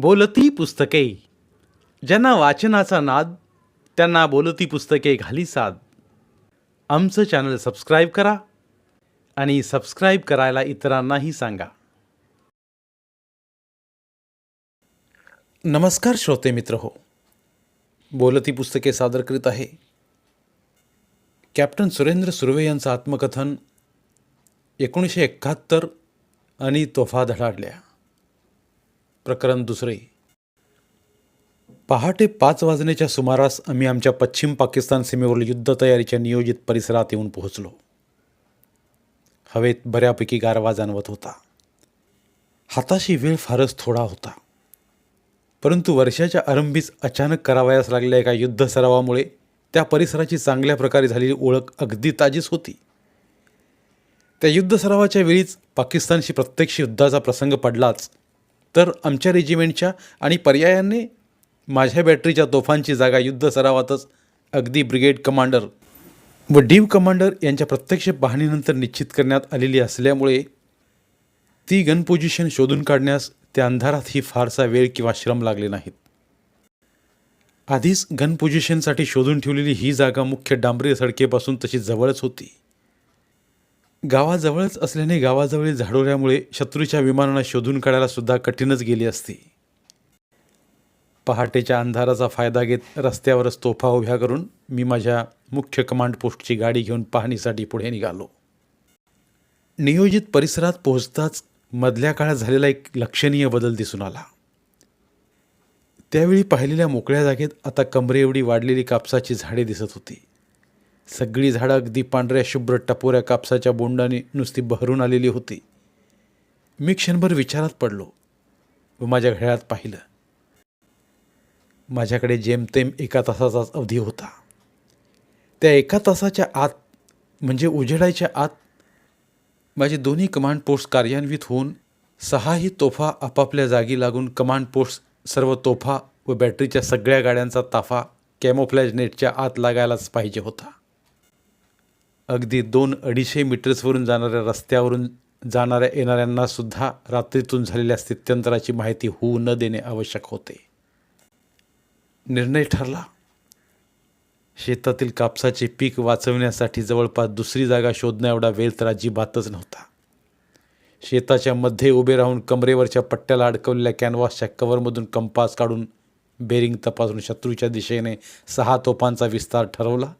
बोलती पुस्तके. ज्यांना वाचनाचा नाद त्यांना बोलती पुस्तके घाली साद. आमचं चॅनल सबस्क्राईब करा आणि सबस्क्राईब करायला इतरांनाही सांगा. नमस्कार श्रोते मित्र हो. बोलती पुस्तके सादर करीत आहे. कॅप्टन सुरेंद्र सुर्वे यांचं आत्मकथन एकोणीसशे एकाहत्तर आणि तोफा धडाडल्या. प्रकरण दुसरे. पहाटे पाच वाजण्याच्या सुमारास आम्ही आमच्या पश्चिम पाकिस्तान सीमेवरील युद्ध तयारीच्या नियोजित परिसरात येऊन पोहोचलो. हवेत बऱ्यापैकी गारवा जाणवत होता. हाताशी वेळ फारच थोडा होता. परंतु वर्षाच्या आरंभीच अचानक करावयास लागलेल्या एका युद्ध सरावामुळे त्या परिसराची चांगल्या प्रकारे झालेली ओळख अगदी ताजीच होती. त्या युद्ध सरावाच्या वेळीच पाकिस्तानशी प्रत्यक्ष युद्धाचा प्रसंग पडलाच. तर आमच्या रेजिमेंटच्या आणि पर्यायाने माझ्या बॅटरीच्या तोफांची जागा युद्ध सरावातच अगदी ब्रिगेड कमांडर व डीव कमांडर यांच्या प्रत्यक्ष पाहणीनंतर निश्चित करण्यात आलेली असल्यामुळे ती गन पोझिशन शोधून काढण्यास त्या अंधारातही फारसा वेळ किंवा श्रम लागले नाहीत. आधीच गन पोझिशनसाठी शोधून ठेवलेली ही जागा मुख्य डांबरी सडकेपासून तशी जवळच होती. गावाजवळच असल्याने गावाजवळील झाडोऱ्यामुळे शत्रूच्या विमानांना शोधून काढायला सुद्धा कठीणच गेली असती. पहाटेच्या अंधाराचा फायदा घेत रस्त्यावरच तोफा उभ्या करून मी माझ्या मुख्य कमांड पोस्टची गाडी घेऊन पाहणीसाठी पुढे निघालो. नियोजित परिसरात पोहोचताच मधल्या काळात झालेला एक लक्षणीय बदल दिसून आला. त्यावेळी पाहिलेल्या मोकळ्या जागेत आता कमरेएवढी वाढलेली कापसाची झाडे दिसत होती. सगळी झाडं अगदी पांढऱ्या शुभ्र टपोऱ्या कापसाच्या बोंडाने नुसती बहरून आलेली होती. मी क्षणभर विचारात पडलो व माझ्या घड्याळात पाहिलं. माझ्याकडे जेमतेम एका तासाचाच अवधी होता. त्या एका तासाच्या आत म्हणजे उजेडायच्या आत माझे दोन्ही कमांड पोस्ट कार्यान्वित होऊन सहाही तोफा आपापल्या जागी लागून कमांड पोस्ट सर्व तोफा व बॅटरीच्या सगळ्या गाड्यांचा ताफा कॅमोफ्लॅज नेटच्या आत लागायलाच पाहिजे होता. अगदी दोन अडीचशे मीटर्सवरून जाणाऱ्या रस्त्यावरून जाणाऱ्या येणाऱ्यांना सुद्धा रात्रीतून झालेल्या स्थित्यंतराची माहिती होऊ न देणे आवश्यक होते. निर्णय ठरला. शेतातील कापसाचे पीक वाचवण्यासाठी जवळपास दुसरी जागा शोधण्या एवढा वेळ तर अजिबातच नव्हता. शेताच्या मध्ये उभे राहून कमरेवरच्या पट्ट्याला अडकवलेल्या कॅनव्हासच्या कवरमधून कंपास काढून बेरिंग तपासून शत्रूच्या दिशेने सहा तोफांचा विस्तार ठरवला.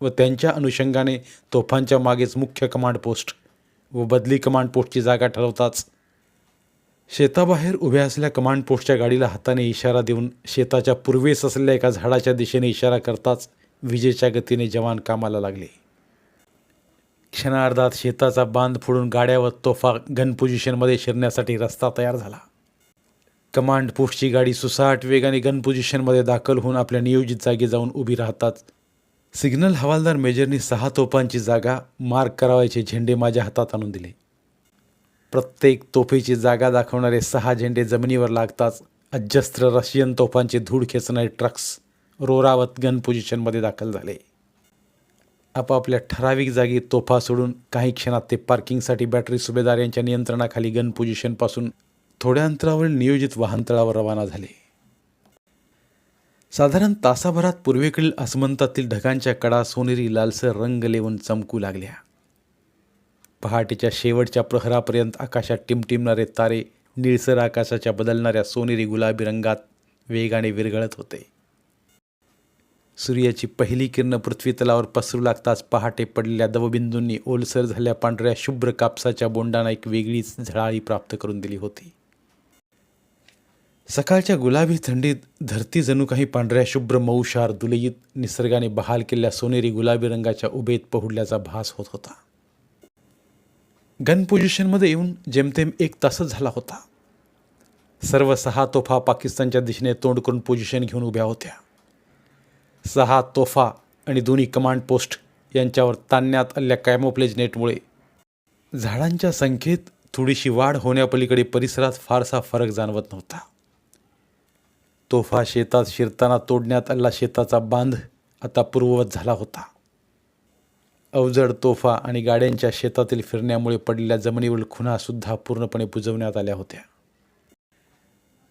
व त्यांच्या अनुषंगाने तोफांच्या मागेच मुख्य कमांड पोस्ट व बदली कमांड पोस्टची जागा ठरवताच शेताबाहेर उभ्या असलेल्या कमांड पोस्टच्या गाडीला हाताने इशारा देऊन शेताच्या पूर्वेस असलेल्या एका झाडाच्या दिशेने इशारा करताच विजेच्या गतीने जवान कामाला लागले. क्षणार्धात शेताचा बांध फोडून गाड्या व तोफा गन पोझिशनमध्ये शिरण्यासाठी रस्ता तयार झाला. कमांड पोस्टची गाडी सुसाट वेगाने गन पोझिशनमध्ये दाखल होऊन आपल्या नियोजित जागी जाऊन उभी राहताच सिग्नल हवालदार मेजरनी सहा तोफांची जागा मार्क करावायचे झेंडे माझ्या हातात आणून दिले. प्रत्येक तोफेची जागा दाखवणारे सहा झेंडे जमिनीवर लागताच अजस्त्र रशियन तोफांचे धूळ खेचणारे ट्रक्स रोरावत गन पोझिशनमध्ये दाखल झाले. आपापल्या ठराविक जागी तोफा सोडून काही क्षणात ते पार्किंगसाठी बॅटरी सुभेदार यांच्या नियंत्रणाखाली गन पोझिशनपासून थोड्या अंतरावरील नियोजित वाहनतळावर रवाना झाले. साधारण तासाभरात पूर्वेकडील आसमंतातील ढगांच्या कडा सोनेरी लालसर रंग लेवून चमकू लागल्या. पहाटेच्या शेवटच्या प्रहरापर्यंत आकाशात टिमटिमणारे तारे निळसर आकाशाच्या बदलणाऱ्या सोनेरी गुलाबी रंगात वेगाने विरघळत होते. सूर्याची पहिली किरण पृथ्वी तलावर पसरू लागताच पहाटे पडलेल्या दवबिंदूंनी ओलसर झाल्या पांढऱ्या शुभ्र कापसाच्या बोंडांना एक वेगळीच झळाळी प्राप्त करून दिली होती. सकाळच्या गुलाबी थंडीत धरती जणू काही पांढऱ्या शुभ्र मऊशार दुलईत निसर्गाने बहाल केलेल्या सोनेरी गुलाबी रंगाच्या उभेत पहुडल्याचा भास होत होता. गन पोझिशनमध्ये येऊन जेमतेम एक तासच झाला होता. सर्व सहा तोफा पाकिस्तानच्या दिशेने तोंड करून पोझिशन घेऊन उभ्या होत्या. सहा तोफा आणि दोन्ही कमांड पोस्ट यांच्यावर ताणण्यात आलेल्या कॅमोप्लेज नेटमुळे झाडांच्या संख्येत थोडीशी वाढ होण्यापलीकडे परिसरात फारसा फरक जाणवत नव्हता. तोफा शेतात शिरताना तोडण्यात आला शेताचा बांध आता पूर्ववत झाला होता. अवजड तोफा आणि गाड्यांच्या शेतातील फिरण्यामुळे पडलेल्या जमिनीवरील खुणासुद्धा पूर्णपणे बुजवण्यात आल्या होत्या.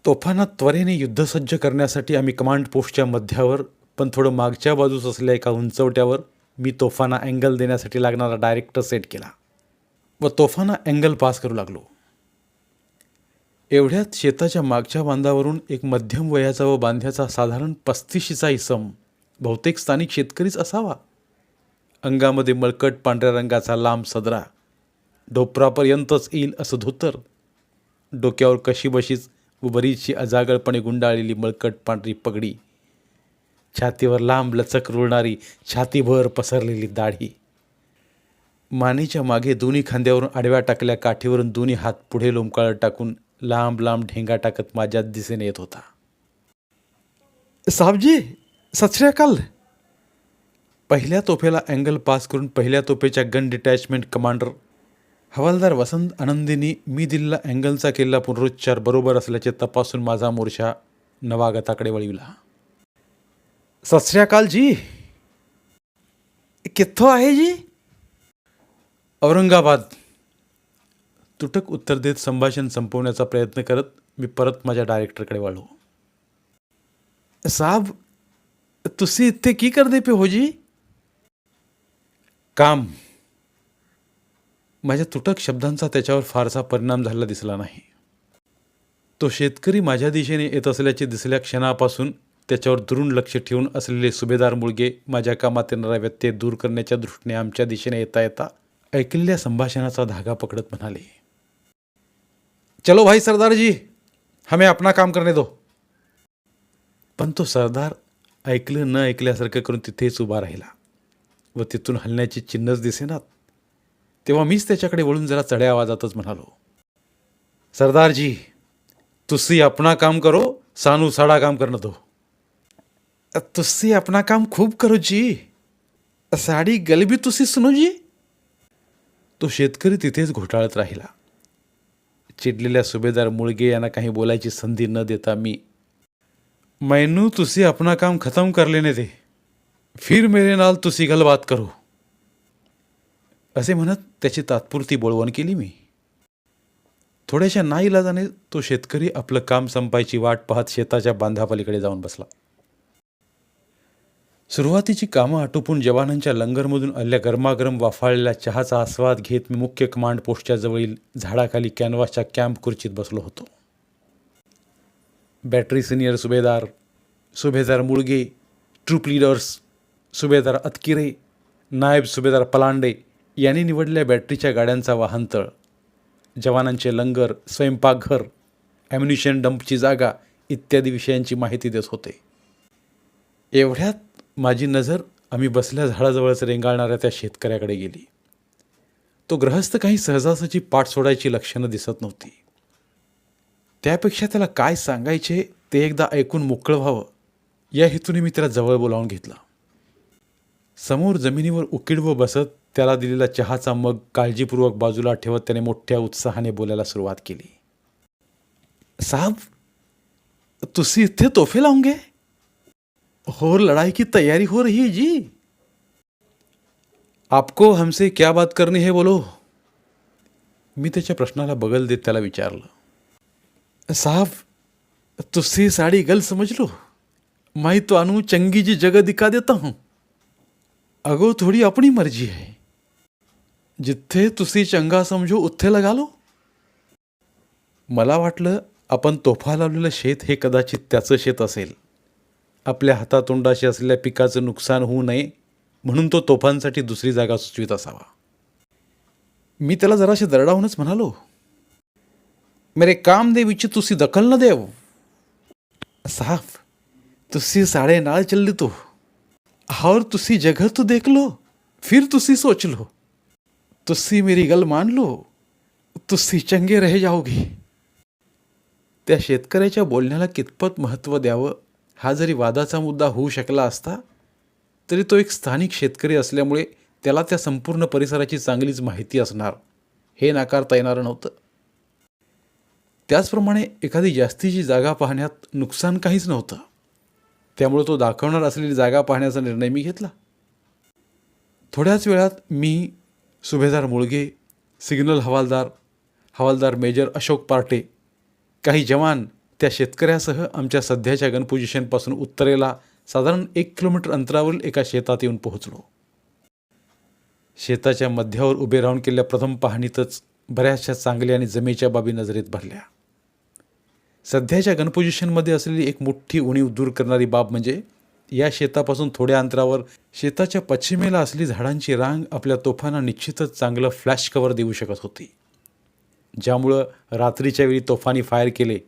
तोफांना त्वरेने युद्धसज्ज करण्यासाठी आम्ही कमांड पोस्टच्या मध्यावर पण थोडं मागच्या बाजूस असलेल्या एका उंचवट्यावर मी तोफांना अँगल देण्यासाठी लागणारा डायरेक्टर सेट केला व तोफांना अँगल पास करू लागलो. एवढ्यात शेताच्या मागच्या बांधावरून एक मध्यम वयाचा व बांध्याचा साधारण पस्तीशीचा इसम बहुतेक स्थानिक शेतकरीच असावा. अंगामध्ये मळकट पांढऱ्या रंगाचा लांब सदरा. ढोपरापर्यंतच येईल असं धोतर. डोक्यावर कशीबशीच व बरीचशी अजागळपणे गुंडाळलेली मळकट पांढरी पगडी. छातीवर लांब लचक रुळणारी छातीभर पसरलेली दाढी. मानेच्या मागे दोन्ही खांद्यावरून आडव्या टाकल्या काठीवरून दोन्ही हात पुढे लोंबकाळत टाकून लांब लांब ढेंगा टाकत माझ्या दिशेने येत होता. साबजी सत श्री अकाल. पहिल्या तोफेला अँगल पास करून पहिल्या तोफेच्या गन डिटॅचमेंट कमांडर हवालदार वसंत आनंदींनी मी दिलेला अँगलचा केलेला पुनरुच्चार बरोबर असल्याचे तपासून माझा मोर्चा नवागताकडे वळविला. सत श्री अकाल जी कित्थो आहे जी? औरंगाबाद. तुटक उत्तर देत संभाषण संपवण्याचा प्रयत्न करत मी परत माझ्या डायरेक्टरकडे वाढलो साहब तुसी इथे की करते पे हो जी? काम. माझ्या तुटक शब्दांचा त्याच्यावर फारसा परिणाम झालेला दिसला नाही. तो शेतकरी माझ्या दिशेने येत असल्याचे दिसल्या क्षणापासून त्याच्यावर दुरून लक्ष ठेवून असलेले सुभेदार मुळगे माझ्या कामात येणारा व्यत्यय दूर करण्याच्या दृष्टीने आमच्या दिशेने येता येता ऐकलेल्या संभाषणाचा धागा पकडत म्हणाले चलो भाई सरदार जी हमें अपना काम करने दो। पण तो सरदार ऐकलं न ऐकल्यासारखं करून तिथेच उभा राहिला. व तिथून हलण्याची चिन्हच दिसेनात. तेव्हा मीच त्याच्याकडे वळून जरा चढ्या आवाजातच म्हणालो सरदार जी तुसी अपना काम करो सानू साडा काम करणं दो. तुसी अपना काम खूप करो जी। साडी गलबी तुसी सुनो जी। तो शेतकरी तिथेच घोटाळत राहिला. चिडलेल्या सुभेदार मुळगे यांना काही बोलायची संधी न देता मी मैनू तुसी अपना काम खत्म कर लेने दे. फिर मेरे नाल तुसी गल बात करो. असे म्हणत त्याची तात्पुरती बोळवण केली मी. थोड्याशा नाईलाजाने तो शेतकरी आपलं काम संपायची वाट पाहत शेताच्या बांधापलीकडे जाऊन बसला. सुरुवातीची कामं आटोपून जवानांच्या लंगरमधून अल्ल्या गरमागरम वाफाळलेल्या चहाचा आस्वाद घेत मी मुख्य कमांड पोस्टच्या जवळील झाडाखाली कॅनव्हासच्या कॅम्प खुर्चीत बसलो होतो. बॅटरी सिनियर सुभेदार सुभेदार मुळगे ट्रूप लीडर्स सुभेदार अतकिरे नायब सुभेदार पलांडे यांनी निवडलेल्या बॅटरीच्या गाड्यांचा वाहनतळ. जवानांचे लंगर स्वयंपाकघर ॲम्युनिशन डंपची जागा इत्यादी विषयांची माहिती देत होते. एवढ्यात माझी नजर आम्ही बसल्या झाडाजवळच रेंगाळणाऱ्या त्या शेतकऱ्याकडे गेली. तो ग्रहस्थ काही सहजासहजी पाठ सोडायची लक्षणं दिसत नव्हती. त्यापेक्षा त्याला काय सांगायचे ते एकदा ऐकून मोकळं व्हावं या हेतूने मी त्याला जवळ बोलावून घेतला. समोर जमिनीवर उकिडवं बसत त्याला दिलेला चहाचा मग काळजीपूर्वक बाजूला ठेवत त्याने मोठ्या उत्साहाने बोलायला सुरुवात केली. साहब तुसी इथे तोफे लावून घे और लड़ाई की तैयारी हो रही है जी। आपको हमसे क्या बात करनी है बोलो। मी त्याच्या प्रश्नाला बगल देत त्याला विचारलं। साहब तुझी साड़ी गल समझ लो। मैं तो अनु चंगी जी जगह दिखा देता हूं। अगो थोड़ी अपनी मर्जी है। जिथे तुसी चंगा समजो उत्थे लगा लो। मला वाटलं आपण तोफा लावलेलं शेत हे कदाचित त्याचं शेत असेल। आपल्या हातातोंडाशी असलेल्या पिकाचं नुकसान होऊ नये म्हणून तो तोफांसाठी दुसरी जागा सुचवित असावा. मी त्याला जराशे दरडावूनच म्हणालो मेरे काम दे तुसी दखल न देव. साफ तुसी साडे नाळ चल तो और तुसी जगह तो देख लो फिर तुसी सोच लो। तुसी मेरी गल मान लो तुसी चंगे रह जाओगी. त्या शेतकऱ्याच्या बोलण्याला कितपत महत्त्व द्यावं हा जरी वादाचा मुद्दा होऊ शकला असता तरी तो एक स्थानिक शेतकरी असल्यामुळे त्याला त्या संपूर्ण परिसराची चांगलीच माहिती असणार. हे नाकारता येणारं नव्हतं. त्याचप्रमाणे एखादी जास्तीची जागा पाहण्यात नुकसान काहीच नव्हतं. त्यामुळे तो दाखवणार असलेली जागा पाहण्याचा निर्णय मी घेतला. थोड्याच वेळात मी सुभेदार मुळगे सिग्नल हवालदार हवालदार मेजर अशोक पार्टे काही जवान त्या शेतकऱ्यासह आमच्या सध्याच्या गनपोजिशनपासून उत्तरेला साधारण एक किलोमीटर अंतरावरील एका शेतात येऊन पोहोचलो. शेताच्या मध्यावर उभे राहून केलेल्या प्रथम पाहणीतच बऱ्याचशा चांगल्या आणि जमेच्या बाबी नजरेत भरल्या. सध्याच्या गनपोजिशनमध्ये असलेली एक मोठी उणीव दूर करणारी बाब म्हणजे या शेतापासून थोड्या अंतरावर शेताच्या पश्चिमेला असली झाडांची रांग आपल्या तोफांना निश्चितच चांगलं फ्लॅश कव्हर देऊ शकत होती. ज्यामुळं रात्रीच्या वेळी तोफानी फायर केले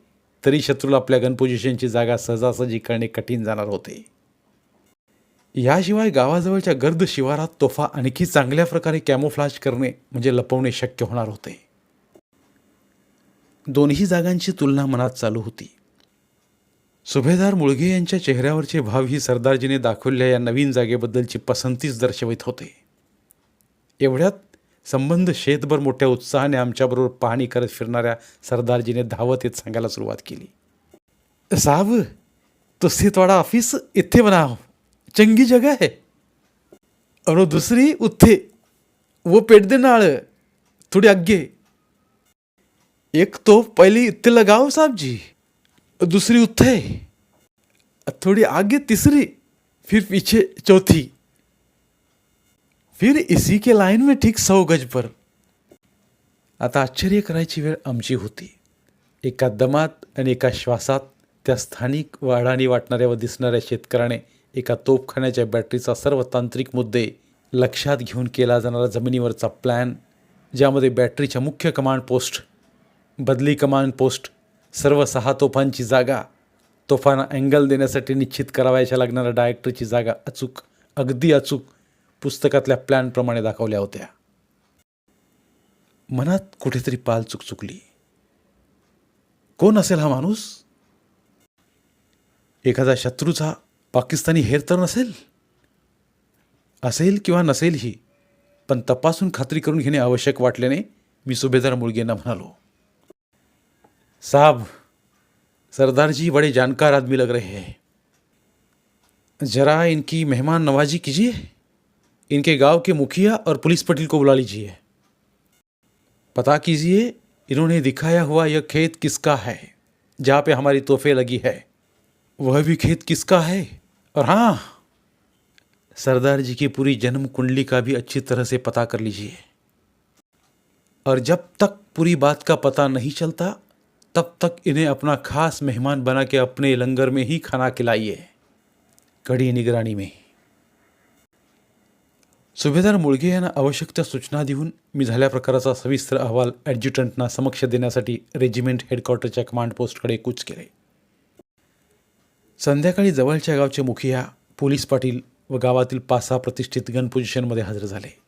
तरी शत्रूला आपल्या गन पोझिशनची जागा सहजासहजी करणे कठीण जाणार होते. याशिवाय गावाजवळच्या गर्द शिवारात तोफा आणखी चांगल्या प्रकारे कॅमोफ्लाज करणे म्हणजे लपवणे शक्य होणार होते. दोन्ही जागांची तुलना मनात चालू होती. सुभेदार मुळगे यांच्या चेहऱ्यावरचे भाव ही सरदारजीने दाखवलेल्या या नवीन जागेबद्दलची पसंतीच दर्शवित होते. एवढ्यात संबंध शेतभर मोठ्या उत्साहाने आमच्याबरोबर पाहणी करत फिरणाऱ्या सरदारजीने धावत येत सांगायला सुरुवात केली. साहब तुझसे थोड़ा ऑफिस इथे बनाओ चंगी जगह है और दूसरी उत्थे वो पेट दे नाळ. थोड़ी अग्गे एक तो पहिली इथे लगाओ साहब जी दूसरी उत्थे थोड़ी आगे तिसरी. फिर पीछे चौथी. फिर इसी के लाइन में ठीक सौ गज पर। आता आश्चर्य करायची वेळ आमची होती। एका दमात आणि एका श्वासात त्या स्थानिक व अडाणी वाटणाऱ्या व दिसणाऱ्या शेतकऱ्याने एका तोफखान्याच्या बॅटरीचा सर्व तांत्रिक मुद्दे लक्षात घेऊन केला जाणारा जमिनीवरचा प्लॅन ज्यामध्ये बॅटरीच्या मुख्य कमांड पोस्ट बदली कमांड पोस्ट सर्व सहा तोफांची जागा तोफांना अँगल देण्यासाठी निश्चित करावयाच्या लागणाऱ्या डायरेक्टरची जागा अचूक अगदी अचूक पुस्तकातल्या प्लॅनप्रमाणे दाखवल्या होत्या. मनात कुठेतरी पाल चुकचुकली. कोण असेल हा माणूस? एखादा शत्रूचा पाकिस्तानी हेर तर नसेल? असेल किंवा नसेलही पण तपासून खात्री करून घेणे आवश्यक वाटल्याने मी सुभेदार मुळगेंना म्हणालो साहब सरदार जी बड़े जानकार आदमी लग रहे हैं. जरा इनकी मेहमान नवाजी कीजिए. इनके गाँव के मुखिया और पुलिस पटेल को बुला लीजिए। पता कीजिए, इन्होंने दिखाया हुआ यह खेत किसका है, जहाँ पे हमारी तोहफे लगी है। वह भी खेत किसका है? और हाँ सरदार जी की पूरी जन्म कुंडली का भी अच्छी तरह से पता कर लीजिए। और जब तक पूरी बात का पता नहीं चलता, तब तक इन्हें अपना खास मेहमान बना के अपने लंगर में ही खाना खिलाइए, कड़ी निगरानी में। सुभेदार मुळगे यांना आवश्यक त्या सूचना देऊन मी झाल्या प्रकाराचा सविस्तर अहवाल ॲडज्युटंटना समक्ष देण्यासाठी रेजिमेंट हेडक्वार्टरच्या कमांड पोस्टकडे कूच केले. संध्याकाळी जवळच्या गावचे मुखिया पोलीस पाटील व गावातील पाच सहा प्रतिष्ठित गन पोझिशनमध्ये हजर झाले.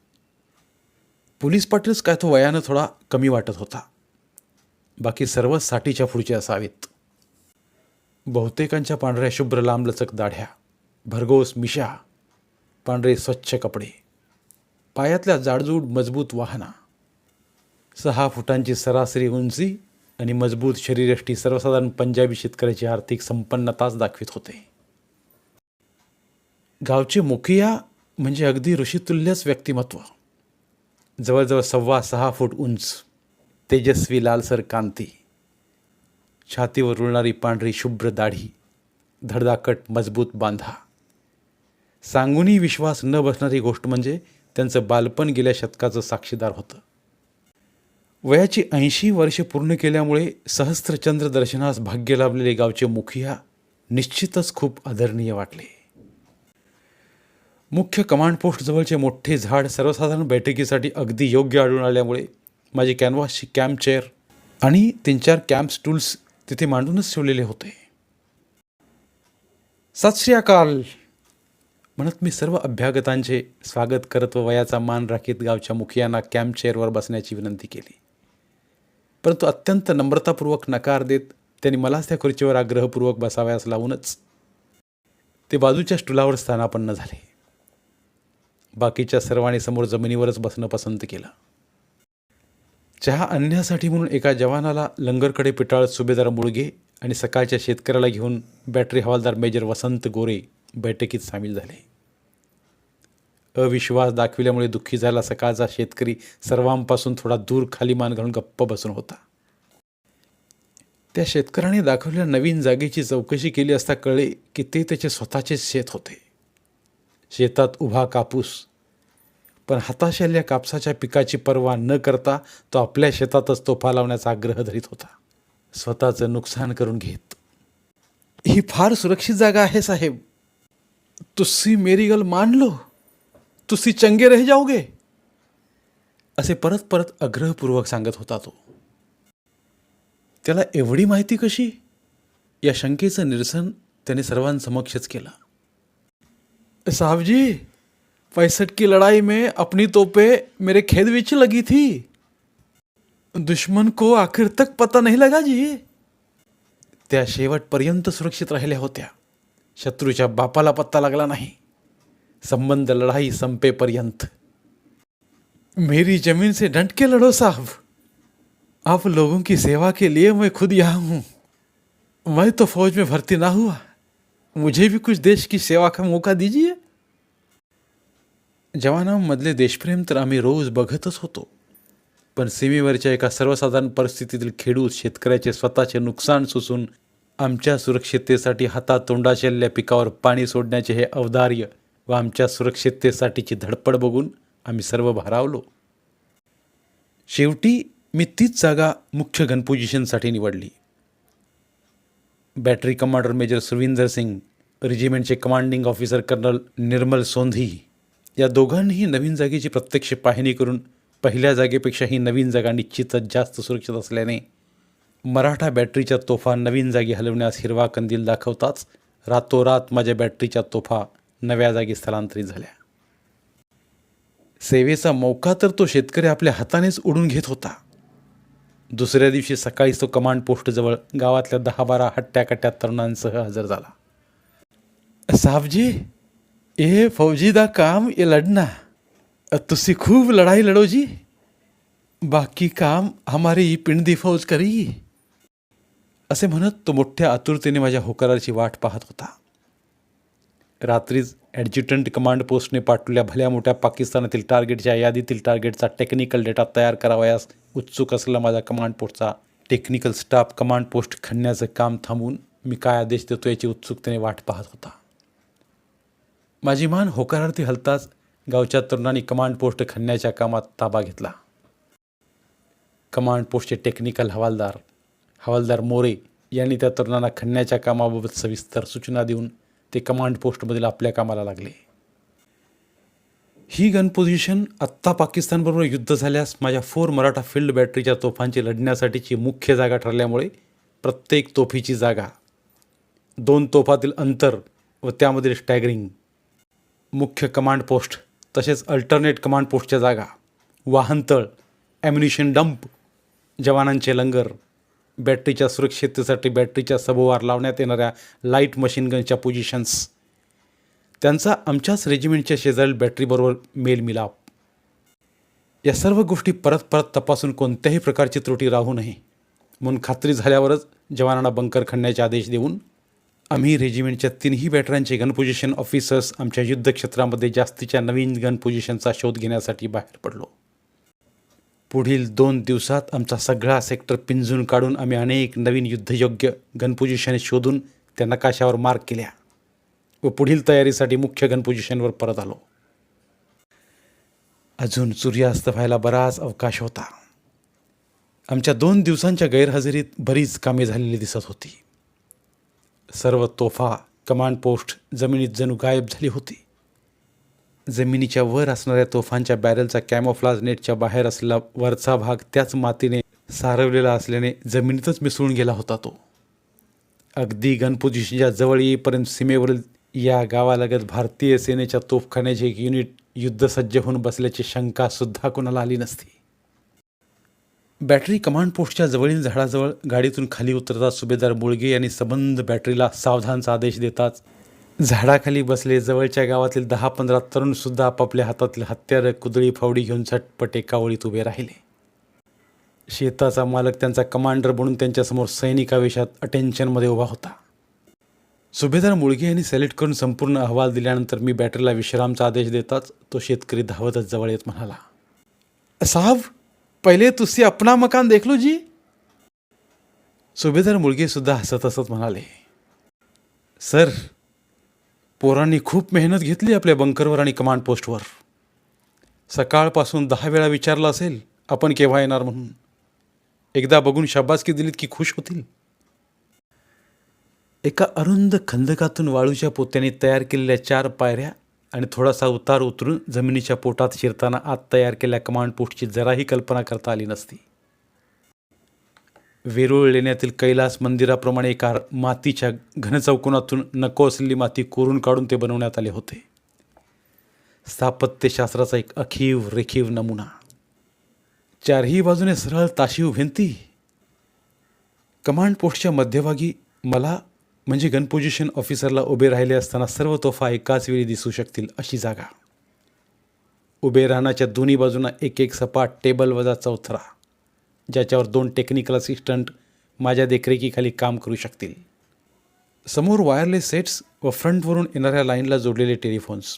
पोलीस पाटीलच काय तो वयानं थोडा कमी वाटत होता. बाकी सर्वच साठीच्या पुढचे असावेत. बहुतेकांच्या पांढऱ्या शुभ्र लांबलचक दाढ्या भरघोस मिशा पांढरे स्वच्छ कपडे पायातल्या जाडजूड मजबूत वाहना. सहा फुटांची सरासरी उंची आणि मजबूत शरीरष्टी सर्वसाधारण पंजाबी शेतकऱ्याची आर्थिक संपन्नताच दाखवित होते. गावचे मुखिया म्हणजे अगदी ऋषितुल्यच व्यक्तिमत्व. जवळजवळ सव्वा सहा फूट उंच तेजस्वी लालसर कांती छातीवर रुळणारी पांढरी शुभ्र दाढी धडधाकट मजबूत बांधा. सांगूनही विश्वास न बसणारी गोष्ट म्हणजे त्यांचं बालपण गेल्या शतकाचं साक्षीदार होतं. वयाची ऐंशी वर्षे पूर्ण केल्यामुळे सहस्त्रचंद्र दर्शनास भाग्य लाभलेले गावचे मुखिया निश्चितच खूप आदरणीय वाटले. मुख्य कमांड पोस्ट जवळचे मोठे झाड सर्वसाधारण बैठकीसाठी अगदी योग्य आढळून आल्यामुळे माझी कॅनव्हासची कॅम्प चेअर आणि तीन चार कॅम्प स्टूल्स तिथे मांडूनच ठेवलेले होते. सत श्री अकाल. म्हणत मी सर्व अभ्यागतांचे स्वागत करत व वयाचा मान राखीत गावच्या मुखियांना कॅम्प चेअरवर बसण्याची विनंती केली. परंतु अत्यंत नम्रतापूर्वक नकार देत त्यांनी मलाच त्या खुर्चीवर आग्रहपूर्वक बसावयास लावूनच ते बाजूच्या स्टुलावर स्थानापन्न झाले. बाकीच्या सर्वांनी समोर जमिनीवरच बसणं पसंत केलं. चहा आणण्यासाठी म्हणून एका जवानाला लंगरकडे पिटाळत सुभेदार मुळगे आणि सकाळच्या शेतकऱ्याला घेऊन बॅटरी हवालदार मेजर वसंत गोरे बैठकीत सामील झाले. अविश्वास दाखविल्यामुळे दुःखी झाला सकाळचा शेतकरी सर्वांपासून थोडा दूर खाली मान घालून गप्प बसून होता. त्या शेतकऱ्याने दाखवलेल्या नवीन जागेची चौकशी केली असता कळले की ते त्याचे स्वतःचेच शेत होते. शेतात उभा कापूस. पण हाताशी कापसाच्या पिकाची पर्वा न करता तो आपल्या शेतातच तोफा लावण्याचा आग्रह धरीत होता. स्वतःचं नुकसान करून घेत. ही फार सुरक्षित जागा आहे साहेब. तुस्सी मेरीगल मान लो. तुसी चंगे रह जाओगे। असे परत परत आग्रहपूर्वक सांगत होता तो. त्याला एवढी माहिती कशी? या शंकेचं निरसन त्याने सर्वांसमक्षच केलं. साहबजी पैंसठ की लड़ाई में अपनी तोपे मेरे खेत विच लगी थी। दुश्मन को आखिर तक पता नहीं लगा जी। त्या शेवटपर्यंत सुरक्षित राहिल्या होत्या. शत्रूच्या बापाला पत्ता लागला नाही. संबंध लढाई संपेपर्यंत. मेरी जमीन से डंट के लड़ो साहब। आप लोगों की सेवा के लिए मैं खुद यहाँ हूँ। मैं तो फौज में भर्ती ना हुआ। मुझे भी कुछ देश की सेवा का मौका दीजिए। जवानांमधले देशप्रेम तर आम्ही रोज बघतच होतो। पण सीमेवरच्या एका सर्वसाधारण परिस्थितीतील खेडू शेतकऱ्याचे स्वतःचे नुकसान सोसून आमच्या सुरक्षिततेसाठी हातातोंडाच्या पिकावर पाणी सोडण्याचे हे अवदार्य व आमच्या सुरक्षिततेसाठीची धडपड बघून आम्ही सर्व भारावलो. शेवटी मी तीच जागा मुख्य गनपोजिशनसाठी निवडली. Battery commander major Survinder Singh रेजिमेंटचे commanding officer colonel Nirmal Sondhi या दोघांनीही नवीन जागेची प्रत्यक्ष पाहणी करून पहिल्या जागेपेक्षा ही नवीन जागा निश्चितच जास्त सुरक्षित असल्याने मराठा बॅटरीच्या तोफा नवीन जागी हलवण्यास हिरवा कंदील दाखवताच रातोरात माझ्या बॅटरीच्या तोफा नव्या जागी स्थलांतरित झाल्या. सेवेचा मौका तर तो शेतकरी आपल्या हातानेच उडून घेत होता. दुसऱ्या दिवशी सकाळीच तो कमांड पोस्टजवळ गावातल्या दहा बारा हट्ट्याकट्ट्या तरुणांसह हजर झाला. साहबजी ए फौजीदा फौजी दा काम ए लढना तुसी खूब लढाई लढो जी. बाकी काम हमारी पिंडी फौज करी. असे म्हणत तो मोठ्या आतुरतेने माझ्या होकाराची वाट पाहत होता. रात्रीच ॲडज्युटंट कमांड पोस्टने पाठवल्या भल्या मोठ्या पाकिस्तानातील टार्गेटच्या यादीतील टार्गेटचा टेक्निकल डेटा तयार करावयास उत्सुक असलेला माझा कमांड पोस्टचा टेक्निकल स्टाफ कमांड पोस्ट खणण्याचं काम थांबवून मी काय आदेश देतो याची उत्सुकतेने वाट पाहत होता. माझी मान होकारार्थी हलताच गावच्या तरुणांनी कमांड पोस्ट खणण्याच्या कामात ताबा घेतला. कमांड पोस्टचे टेक्निकल हवालदार हवालदार मोरे यांनी त्या तरुणांना खणण्याच्या कामाबाबत सविस्तर सूचना देऊन ते कमांड पोस्टमधील आपल्या कामाला लागले. ही गन पोझिशन आत्ता पाकिस्तानबरोबर युद्ध झाल्यास माझ्या फोर मराठा फील्ड बॅटरीच्या तोफांची लढण्यासाठीची मुख्य जागा ठरल्यामुळे प्रत्येक तोफीची जागा दोन तोफातील अंतर व त्यामधील स्टॅगरिंग मुख्य कमांड पोस्ट तसेच अल्टरनेट कमांड पोस्टच्या जागा वाहनतळ ॲम्युनिशन डंप जवानांचे लंगर बॅटरीच्या सुरक्षिततेसाठी बॅटरीच्या सभोवार लावण्यात येणाऱ्या लाइट मशीन गनच्या पोझिशन्स त्यांचा आमच्याच रेजिमेंटच्या शेजारील बॅटरीबरोबर मेलमिलाप. या सर्व गोष्टी परत परत तपासून कोणत्याही प्रकारची त्रुटी राहू नये म्हणून खात्री झाल्यावरच जवानांना बंकर खणण्याचे आदेश देऊन आम्ही रेजिमेंटच्या तिन्ही बॅटऱ्यांचे गन पोझिशन ऑफिसर्स आमच्या युद्धक्षेत्रामध्ये जास्तीच्या नवीन गन पोझिशनचा शोध घेण्यासाठी बाहेर पडलो. पुढील दोन दिवसात आमचा सगळा सेक्टर पिंजून काढून आम्ही अनेक नवीन युद्धयोग्य गनपोजिशन शोधून त्या नकाशावर मार्क केल्या व पुढील तयारीसाठी मुख्य गनपोजिशनवर परत आलो. अजून सूर्यास्त व्हायला बराच अवकाश होता. आमच्या दोन दिवसांच्या गैरहजेरीत बरीच कामे झालेली दिसत होती. सर्व तोफा कमांड पोस्ट जमिनीत जणू गायब झाली होती. जमिनीच्या वर असणाऱ्या तोफांच्या बॅरलचा कॅमोफ्लाज नेटच्या बाहेर असलेला वरचा भाग त्याच मातीने सारवलेला असल्याने जमिनीतच मिसळून गेला होता तो. अगदी गन पोझिशनच्या जवळ येईपर्यंत सीमेवरील या गावालगत भारतीय सेनेच्या तोफखान्याचे एक युनिट युद्धसज्ज होऊन बसल्याची शंका सुद्धा कोणाला आली नसती. बॅटरी कमांड पोस्टच्या जवळील झाडाजवळ गाडीतून खाली उतरता सुभेदार मुळगे यांनी संबंध बॅटरीला सावधानचा आदेश देताच झाडाखाली बसले जवळच्या गावातील दहा पंधरा तरुणसुद्धा आपापल्या हातातील हत्यार कुदळी फावडी घेऊन झटपट एका ओळीत उभे राहिले. शेताचा मालक त्यांचा कमांडर म्हणून त्यांच्यासमोर सैनिकावेशात अटेन्शनमध्ये उभा होता. सुभेदार मुळगे यांनी सॅल्यूट करून संपूर्ण अहवाल दिल्यानंतर मी बॅटरीला विश्रामचा आदेश देताच तो शेतकरी धावतच जवळ येत म्हणाला साहब पहिले तुसी अपना मकान देखलो जी. सुभेदार मुलगेसुद्धा हसत हसत म्हणाले सर पोरांनी खूप मेहनत घेतली आपल्या बंकरवर आणि कमांड पोस्टवर. सकाळपासून दहा वेळा विचारलं असेल आपण केव्हा येणार म्हणून. एकदा बघून शाबासकी दिलीत की खुश होतील. एका अरुंद खंदकातून वाळूच्या पोत्याने तयार केलेल्या चार पायऱ्या आणि थोडासा उतार उतरून जमिनीच्या पोटात शिरताना आत तयार केलेल्या कमांड पोस्टची जराही कल्पना करता आली नसती. वेरूळ लेण्यातील कैलास मंदिराप्रमाणे एका मातीच्या घनचौकोनातून नको असलेली माती कोरून काढून ते बनवण्यात आले होते. स्थापत्यशास्त्राचा एक अखीव रेखीव नमुना. चारही बाजूने सरळ ताशीव भिंती. कमांड पोस्टच्या मध्यभागी मला म्हणजे गन पोझिशन ऑफिसरला उभे राहिले असताना सर्व तोफा एकाच वेळी दिसू शकतील अशी जागा. उभे राहण्याच्या दोन्ही बाजूंना एक एक सपाट टेबल वजा चौथरा. ज्याच्यावर दोन टेक्निकल असिस्टंट माझ्या देखरेखीखाली काम करू शकतील. समोर वायरलेस सेट्स व फ्रंटवरून येणाऱ्या लाईनला जोडलेले टेलिफोन्स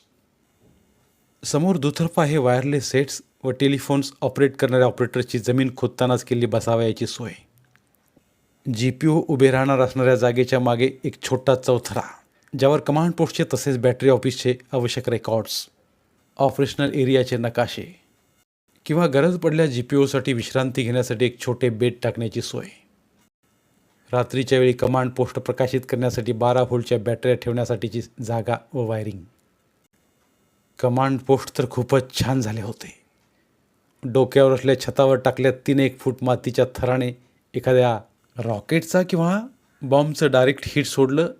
समोर दुतर्फा हे वायरलेस सेट्स व टेलिफोन्स ऑपरेट करणाऱ्या ऑपरेटरची जमीन खोदतानाच केलेली बसावयाची सोय. जी पी ओ उभे राहणार असणाऱ्या जागेच्या मागे एक छोटा चौथरा ज्यावर कमांड पोस्टचे तसेच बॅटरी ऑफिसचे आवश्यक रेकॉर्ड्स ऑपरेशनल एरियाचे नकाशे किंवा गरज पडल्या जी पी ओसाठी विश्रांती घेण्यासाठी एक छोटे बेड टाकण्याची सोय. रात्रीच्या वेळी कमांड पोस्ट प्रकाशित करण्यासाठी बारा व्होल्टच्या बॅटऱ्या ठेवण्यासाठीची जागा व वायरिंग. कमांड पोस्ट तर खूपच छान झाले होते. डोक्यावर असल्या छतावर टाकल्या तीन एक फूट मातीच्या थराने एखाद्या रॉकेटचा किंवा बॉम्बचं डायरेक्ट हिट सोडलं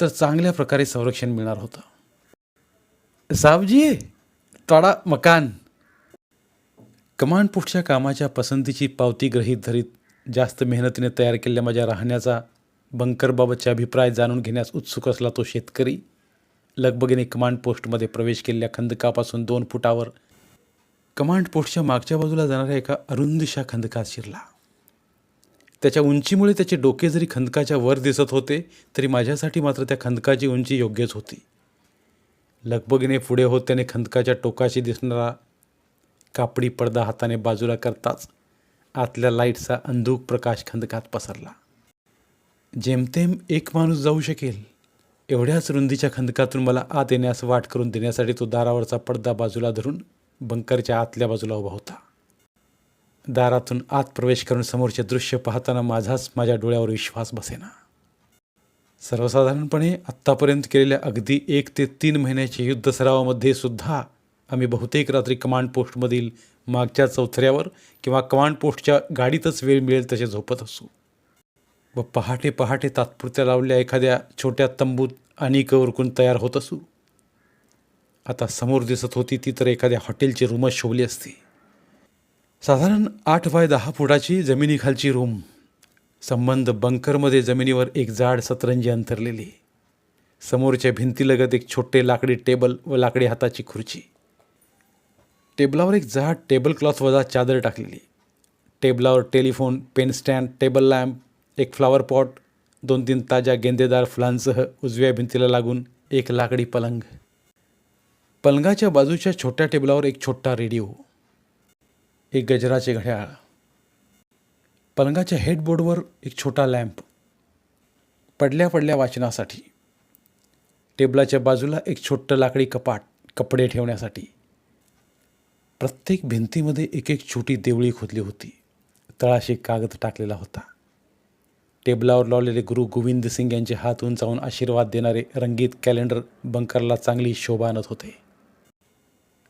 तर चांगल्या प्रकारे संरक्षण मिळणार होतं. सावजी तडा मकान. कमांड पोस्टच्या कामाच्या पसंतीची पावती गृहीत धरीत जास्त मेहनतीने तयार केलेल्या माझ्या राहण्याचा बंकरबाबतचे अभिप्राय जाणून घेण्यास उत्सुक असला तो शेतकरी. लगबगीने कमांड पोस्टमध्ये प्रवेश केलेल्या खंदकापासून दोन फुटावर कमांड पोस्टच्या मागच्या बाजूला जाणाऱ्या एका अरुंदशा खंदकात शिरला. त्याच्या उंचीमुळे त्याचे डोके जरी खंदकाच्या वर दिसत होते तरी माझ्यासाठी मात्र त्या खंदकाची उंची योग्यच होती. लगबगीने पुढे होत त्याने खंदकाच्या टोकाशी दिसणारा कापडी पडदा हाताने बाजूला करताच आतल्या लाईटचा अंधूक प्रकाश खंदकात पसरला. जेमतेम एक माणूस जाऊ शकेल एवढ्याच रुंदीच्या खंदकातून मला आत येण्यास वाट करून देण्यासाठी तो दारावरचा पडदा बाजूला धरून बंकरच्या आतल्या बाजूला उभा होता. दारातून आत प्रवेश करून समोरचे दृश्य पाहताना माझाच माझ्या डोळ्यावर विश्वास बसेना. सर्वसाधारणपणे आत्तापर्यंत केलेल्या अगदी एक ते तीन महिन्याच्या युद्ध सरावामध्ये सुद्धा आम्ही बहुतेक रात्री कमांड पोस्टमधील मागच्या चौथऱ्यावर किंवा कमांड पोस्टच्या गाडीतच वेळ मिळेल तसे झोपत असू. व पहाटे पहाटे तात्पुरत्या लावलेल्या एखाद्या छोट्या तंबूत आणि उरकून तयार होत असू. आता समोर दिसत होती ती तर एखाद्या हॉटेलची रूमच शोभली असती. साधारण आठ बाय दहा फुटाची जमिनीखालची रूम. संबंध बंकरमध्ये जमिनीवर एक जाड सतरंजी अंतरलेली समोरच्या भिंतीलगत एक छोटे लाकडी टेबल व लाकडी हाताची खुर्ची. टेबलावर एक जाड टेबल क्लॉथ वजा चादर टाकलेली. टेबलावर telephone pen stand table lamp एक फ्लॉवर पॉट दोन तीन ताज्या गेंदेदार फुलांसह उजव्या भिंतीला लागून एक लाकडी पलंग. पलंगाच्या बाजूच्या छोट्या टेबलावर एक छोटा रेडिओ. एक गजराचे घड्याळ. पलंगाच्या हेडबोर्डवर एक छोटा लॅम्प. पडल्या पडल्या वाचनासाठी. टेबलाच्या बाजूला एक छोटं लाकडी कपाट कपडे ठेवण्यासाठी. प्रत्येक भिंतीमध्ये एक एक छोटी देवळी खोदली होती. तळाशी कागद टाकलेला होता. टेबलावर लावलेले गुरु गोविंद सिंग यांचे हात उंचावून आशीर्वाद देणारे रंगीत कॅलेंडर बंकरला चांगली शोभा आणत होते.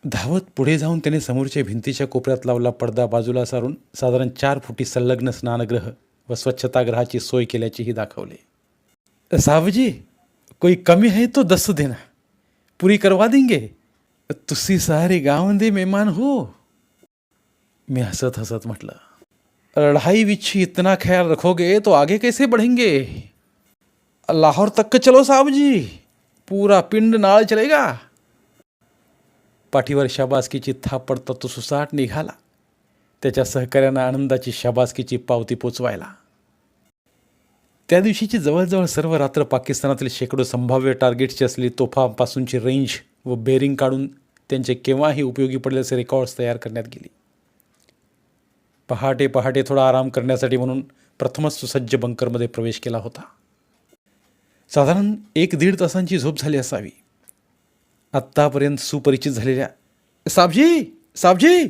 धावत पुढे जाऊन त्याने समोरच्या भिंतीच्या कोपऱ्यात लावला पडदा बाजूला सारून साधारण चार फुटी संलग्न स्नानगृह व स्वच्छतागृहाची सोय केल्याचेही दाखवले. सावजी कोई कमी है तो दस देना. पुरी करवा देंगे. तुसी सारे गावंदे मेहमान हो. मी हसत हसत म्हटलं लड़ाई विच्छी इतना ख्याल रखोगे तो आगे कैसे बढ़ेंगे? लाहौर तक के चलो साहब जी पूरा पिंड नाळ चलेगा. पाठीवर शाबासकीची थापड तो सुसाट निघाला. त्याच्या सहकार्यांना आनंदाची शाबासकीची पावती पोचवायला. त्या दिवशीची जवळजवळ सर्व रात्र पाकिस्तानातील शेकडो संभाव्य टार्गेट्सची असली तोफांपासूनची रेंज व बेरिंग काढून त्यांचे केव्हाही उपयोगी पडल्याचे रेकॉर्ड्स तयार करण्यात गेली. पहाटे पहाटे थोडा आराम करण्यासाठी म्हणून प्रथमच सुसज्ज बंकरमध्ये प्रवेश केला होता. साधारण एक दीड तासांची झोप झाली असावी. आत्तापर्यंत सुपरिचित झालेल्या साबजी साबजी!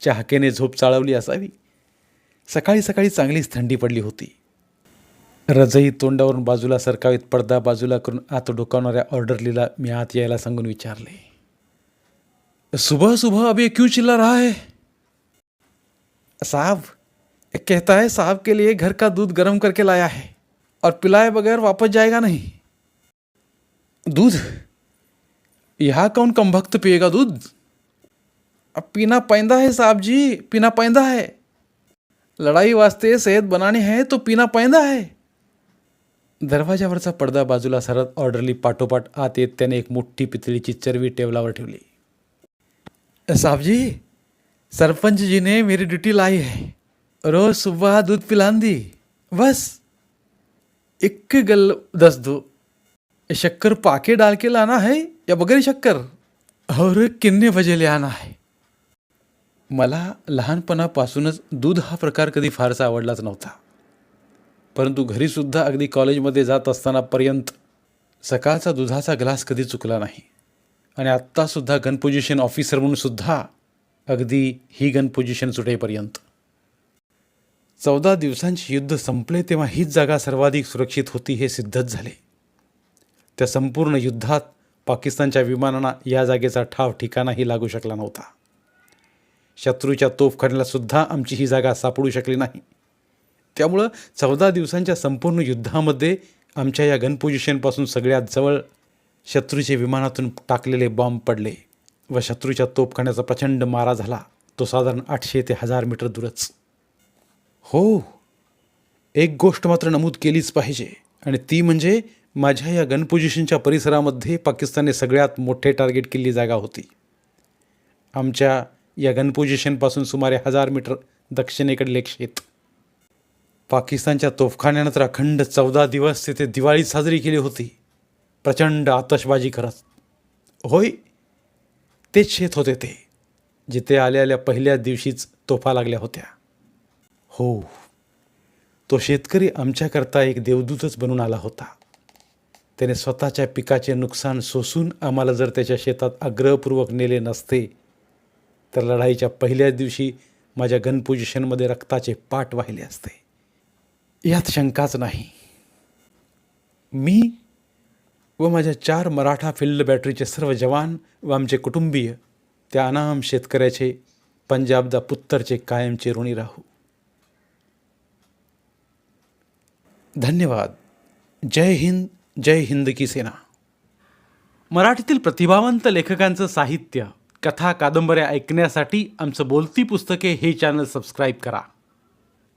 च्या हाकेने झोप चाळवली असावी. सकाळी सकाळी चांगलीच थंडी पडली होती. रजई तोंडावरून बाजूला सरकावीत पडदा बाजूला करून आत डोकावणाऱ्या ऑर्डरलीला मी आत यायला सांगून विचारले. सुबह सुबह अभी क्यों चिल्ला रहा है? साहब कहता है साहब के लिए घर का दूध गर्म करके लाया है और पिलाए बगैर वापस जाएगा नहीं। दूध? यहाँ कौन कम भक्त पिएगा दूध? अब पीना पैंदा है साहब जी पीना पैंदा है। लड़ाई वास्ते सेहत बनानी है तो पीना पैंदा है। दरवाजावरचा पडदा बाजूला सरत ऑर्डरली पाठोपाठ आत येत त्याने एक मोठी पितळीची चरवी टेबलावर ठेवली. साहबजी सरपंचजीने मेरी ड्यूटी लाई है. रोज सुबह दूध पिलांदी. बस. एक गल दस दो. शक्कर पाके डाल के लाना है या बगैर शक्कर? और किन्ने बजे ले आना है? मला लहानपणापासूनच दूध हा प्रकार कधी फारसा आवडलाच नव्हता. परंतु घरीसुद्धा अगदी कॉलेजमध्ये जात असतानापर्यंत सकाळचा दुधाचा ग्लास कधी चुकला नाही. आणि आत्तासुद्धा गन पोझिशन ऑफिसर म्हणून सुद्धा अगदी ही गन पोझिशन सुटेपर्यंत. चौदा दिवसांचे युद्ध संपले तेव्हा हीच जागा सर्वाधिक सुरक्षित होती हे सिद्धच झाले. त्या संपूर्ण युद्धात पाकिस्तानच्या विमानांना या जागेचा ठाव ठिकाणाही लागू शकला नव्हता. शत्रूच्या तोफखान्याला सुद्धा आमची ही जागा सापडू शकली नाही. त्यामुळं चौदा दिवसांच्या संपूर्ण युद्धामध्ये आमच्या या गन पोझिशनपासून सगळ्यात जवळ शत्रूचे विमानातून टाकलेले बॉम्ब पडले व शत्रूच्या तोफखान्याचा प्रचंड मारा झाला. तो साधारण आठशे ते हजार मीटर दूरच. हो एक गोष्ट मात्र नमूद केलीच पाहिजे आणि ती म्हणजे माझ्या या गन पोझिशनच्या परिसरामध्ये पाकिस्तानने सगळ्यात मोठे टार्गेट केलेली जागा होती. आमच्या या गन पोझिशनपासून सुमारे हजार मीटर दक्षिणेकडले क्षेत्र पाकिस्तानच्या तोफखान्यानं तर अखंड चौदा दिवस तिथे दिवाळी साजरी केली होती. प्रचंड आतषबाजी करत. होय तेच शेत होते ते जिथे आल्या आल्या पहिल्या दिवशीच तोफा लागल्या होत्या. हो तो शेतकरी आमच्याकरता एक देवदूतच बनून आला होता. त्याने स्वतःच्या पिकाचे नुकसान सोसून आम्हाला जर त्याच्या शेतात आग्रहपूर्वक नेले नसते तर लढाईच्या पहिल्याच दिवशी माझ्या गन पोझिशनमध्ये रक्ताचे पाठ वाहिले असते. यात शंकाच नाही. मी व माझ्या चार मराठा फिल्ड बॅटरीचे सर्व जवान व आमचे कुटुंबीय त्या अनाम शेतकऱ्याचे पंजाबदा पुत्तरचे कायमचे ऋणी राहू. धन्यवाद. जय हिंद जय हिंद की सेना. मराठीतील प्रतिभावंत लेखकांचं साहित्य कथा कादंबऱ्या ऐकण्यासाठी आमचं बोलती पुस्तके हे चॅनल सबस्क्राईब करा.